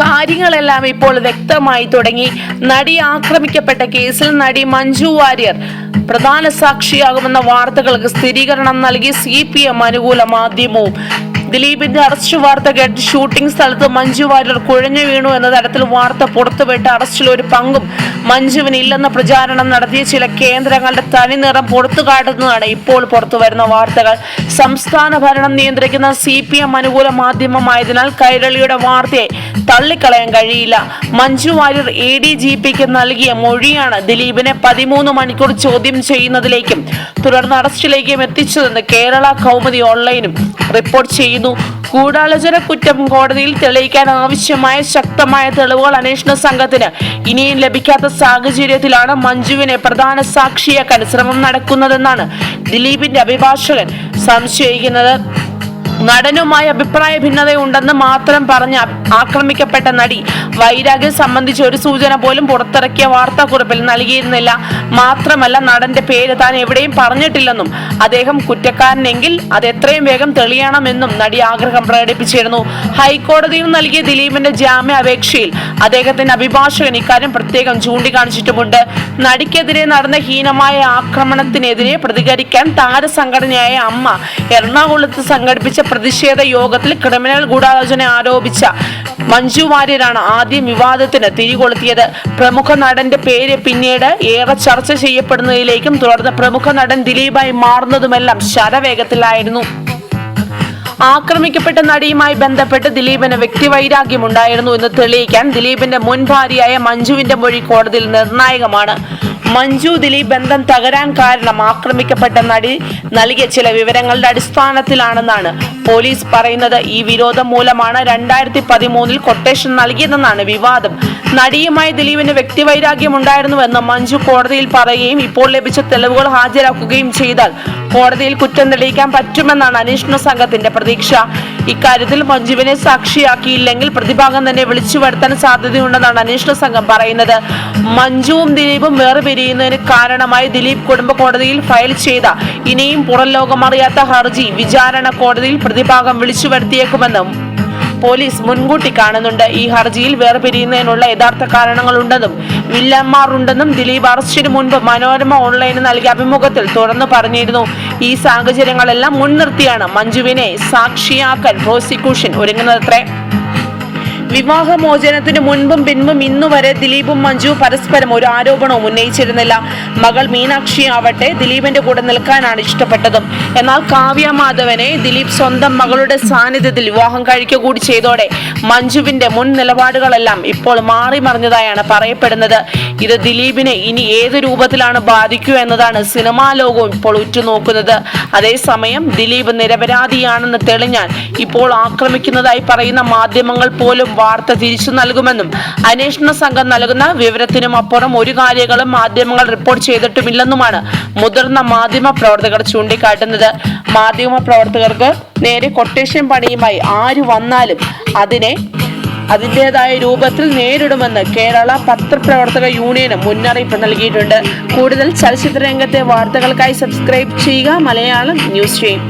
കാര്യങ്ങളെല്ലാം ഇപ്പോൾ വ്യക്തമായി തുടങ്ങി. നടി ആക്രമിക്കപ്പെട്ട കേസിൽ നടി മഞ്ജു വാര്യർ പ്രധാന സാക്ഷിയാകുമെന്ന വാർത്തകൾക്ക് സ്ഥിരീകരണം നൽകി സി പി എം അനുകൂല മാധ്യമവും. ദിലീപിന്റെ അറസ്റ്റ് വാർത്ത കേട്ട് ഷൂട്ടിംഗ് സ്ഥലത്ത് മഞ്ജു വാര്യർ കുഴഞ്ഞു വീണു എന്ന തരത്തിൽ വാർത്ത പുറത്തുവിട്ട് അറസ്റ്റിൽ ഒരു പങ്കും മഞ്ജുവിന് ഇല്ലെന്ന പ്രചാരണം നടത്തിയ ചില കേന്ദ്രങ്ങളുടെ തനിനിറം പുറത്തു കാട്ടുന്നതാണ് ഇപ്പോൾ പുറത്തു വരുന്ന വാർത്തകൾ. സംസ്ഥാന ഭരണം നിയന്ത്രിക്കുന്ന സി പി എം അനുകൂല മാധ്യമമായതിനാൽ കൈരളിയുടെ വാർത്തയെ തള്ളിക്കളയാൻ കഴിയില്ല. Manju Warrier A D G പിക്ക് നൽകിയ മൊഴിയാണ് ദിലീപിനെ പതിമൂന്ന് മണിക്കൂർ ചോദ്യം ചെയ്യുന്നതിലേക്കും തുടർന്ന് അറസ്റ്റിലേക്കും എത്തിച്ചതെന്ന് കേരള കൗമുദി ഓൺലൈനും റിപ്പോർട്ട് ചെയ്യുന്നു. ഗൂഢാലോചന കുറ്റം കോടതിയിൽ തെളിയിക്കാൻ ആവശ്യമായ ശക്തമായ തെളിവുകൾ അന്വേഷണ സംഘത്തിന്. ഇനിയും ലഭിക്കാത്ത സാഹചര്യത്തിലാണ് മഞ്ജുവിനെ പ്രധാന സാക്ഷിയാക്കാൻ ശ്രമം നടക്കുന്നതെന്നാണ് ദിലീപിന്റെ അഭിഭാഷകൻ സംശയിക്കുന്നത്. നടനുമായി അഭിപ്രായ ഭിന്നതയുണ്ടെന്ന് മാത്രം പറഞ്ഞ് ആക്രമിക്കപ്പെട്ട നടി വൈരാഗ്യം സംബന്ധിച്ച് ഒരു സൂചന പോലും പുറത്തിറക്കിയ വാർത്താക്കുറിപ്പിൽ നൽകിയിരുന്നില്ല. മാത്രമല്ല നടന്റെ പേര് താൻ എവിടെയും പറഞ്ഞിട്ടില്ലെന്നും അദ്ദേഹം കുറ്റക്കാരനെങ്കിൽ അത് എത്രയും വേഗം തെളിയണമെന്നും നടി ആഗ്രഹം പ്രകടിപ്പിച്ചിരുന്നു. ഹൈക്കോടതിയിൽ നൽകിയ ദിലീപിന്റെ ജാമ്യ അപേക്ഷയിൽ അദ്ദേഹത്തിന്റെ അഭിഭാഷകൻ ഇക്കാര്യം പ്രത്യേകം ചൂണ്ടിക്കാണിച്ചിട്ടുമുണ്ട്. നടിക്കെതിരെ നടന്ന ഹീനമായ ആക്രമണത്തിനെതിരെ പ്രതികരിക്കാൻ താരസംഘടനയായ അമ്മ എറണാകുളത്ത് സംഘടിപ്പിച്ച പ്രതിഷേധ യോഗത്തിൽ ക്രിമിനൽ ഗൂഢാലോചന ആരോപിച്ച മഞ്ജു വാര്യരാണ് ആദ്യം വിവാദത്തിന് തിരികൊളുത്തിയത്. പ്രമുഖ നടന്റെ പേര് പിന്നീട് ഏറെ ചർച്ച ചെയ്യപ്പെടുന്നതിലേക്കും തുടർന്ന് പ്രമുഖ നടൻ ദിലീപായി മാറുന്നതുമെല്ലാം ശരവേഗത്തിലായിരുന്നു. ആക്രമിക്കപ്പെട്ട നടിയുമായി ബന്ധപ്പെട്ട് ദിലീപിന് വ്യക്തിവൈരാഗ്യമുണ്ടായിരുന്നു എന്ന് തെളിയിക്കാൻ ദിലീപിന്റെ മുൻ ഭാര്യയായ മഞ്ജുവിന്റെ മൊഴി കോടതിയിൽ നിർണായകമാണ്. മഞ്ജു ദിലീപ് ബന്ധം തകരാൻ കാരണം ആക്രമിക്കപ്പെട്ട നടി നൽകിയ ചില വിവരങ്ങളുടെ അടിസ്ഥാനത്തിലാണെന്നാണ് പോലീസ് പറയുന്നത്. ഈ വിരോധം മൂലമാണ് രണ്ടായിരത്തി പതിമൂന്നിൽ കൊട്ടേഷൻ നൽകിയതെന്നാണ് വിവാദം. നടിയുമായി ദിലീപിന് വ്യക്തിവൈരാഗ്യം ഉണ്ടായിരുന്നുവെന്ന് മഞ്ജു കോടതിയിൽ പറയുകയും ഇപ്പോൾ ലഭിച്ച തെളിവുകൾ ഹാജരാക്കുകയും ചെയ്താൽ കോടതിയിൽ കുറ്റം തെളിയിക്കാൻ പറ്റുമെന്നാണ് അന്വേഷണ സംഘത്തിന്റെ പ്രതീക്ഷ. ഇക്കാര്യത്തിൽ മഞ്ജുവിനെ സാക്ഷിയാക്കിയില്ലെങ്കിൽ പ്രതിഭാഗം തന്നെ വിളിച്ചു വരുത്താൻ സാധ്യതയുണ്ടെന്നാണ് അന്വേഷണ സംഘം പറയുന്നത്. മഞ്ജുവും ദിലീപും വേറെ പിരിയുന്നതിന് കാരണമായി ദിലീപ് കുടുംബ കോടതിയിൽ ഫയൽ ചെയ്ത ഇനിയും പുറം ലോകമറിയാത്ത ഹർജി വിചാരണ കോടതിയിൽ പ്രതിഭാഗം വിളിച്ചു വരുത്തിയേക്കുമെന്നും പോലീസ് മുൻകൂട്ടി കാണുന്നുണ്ട്. ഈ ഹർജിയിൽ വേർപിരിയുന്നതിനുള്ള യഥാർത്ഥ കാരണങ്ങളുണ്ടെന്നും വില്ലന്മാരുണ്ടെന്നും ദിലീപ് അറസ്റ്റിന് മുൻപ് മനോരമ ഓൺലൈന് നൽകിയ അഭിമുഖത്തിൽ തുറന്നു പറഞ്ഞിരുന്നു. ഈ സാഹചര്യങ്ങളെല്ലാം മുൻനിർത്തിയാണ് മഞ്ജുവിനെ സാക്ഷിയാക്കാൻ പ്രോസിക്യൂഷൻ ഒരുങ്ങുന്നത്രേ വിവാഹമോചനത്തിന് മുൻപും പിൻപും ഇന്നുവരെ ദിലീപും മഞ്ജു പരസ്പരം ഒരു ആരോപണവും ഉന്നയിച്ചിരുന്നില്ല. മകൾ മീനാക്ഷി ആവട്ടെ ദിലീപിന്റെ കൂടെ നിൽക്കാനാണ് ഇഷ്ടപ്പെട്ടതും. എന്നാൽ കാവ്യ മാധവനെ ദിലീപ് സ്വന്തം മകളുടെ സാന്നിധ്യത്തിൽ വിവാഹം കഴിക്കുക കൂടി ചെയ്തോടെ മഞ്ജുവിന്റെ മുൻ നിലപാടുകളെല്ലാം ഇപ്പോൾ മാറി മറിഞ്ഞതായാണ് പറയപ്പെടുന്നത്. ഇത് ദിലീപിനെ ഇനി ഏത് രൂപത്തിലാണ് ബാധിക്കുക എന്നതാണ് സിനിമാ ലോകവും ഇപ്പോൾ ഉറ്റുനോക്കുന്നത്. അതേസമയം ദിലീപ് നിരപരാധിയാണെന്ന് തെളിഞ്ഞാൽ ഇപ്പോൾ ആക്രമിക്കുന്നതായി പറയുന്ന മാധ്യമങ്ങൾ പോലും വാർത്ത തിരിച്ചു നൽകുമെന്നും അന്വേഷണ സംഘം നൽകുന്ന വിവരത്തിനും അപ്പുറം ഒരു കാര്യങ്ങളും മാധ്യമങ്ങൾ റിപ്പോർട്ട് ചെയ്തിട്ടുമില്ലെന്നുമാണ് മുതിർന്ന മാധ്യമ പ്രവർത്തകർ ചൂണ്ടിക്കാട്ടുന്നത്. മാധ്യമ പ്രവർത്തകർക്ക് നേരെ കൊട്ടേഷൻ പണിയുമായി ആര് വന്നാലും അതിനെ അതിന്റെതായ രൂപത്തിൽ നേരിടുമെന്ന് കേരള പത്രപ്രവർത്തക യൂണിയന് മുന്നറിയിപ്പ് നൽകിയിട്ടുണ്ട്. കൂടുതൽ ചലച്ചിത്ര രംഗത്തെ വാർത്തകൾക്കായി സബ്സ്ക്രൈബ് ചെയ്യുക. മലയാളം ന്യൂസ് ചെയ്യും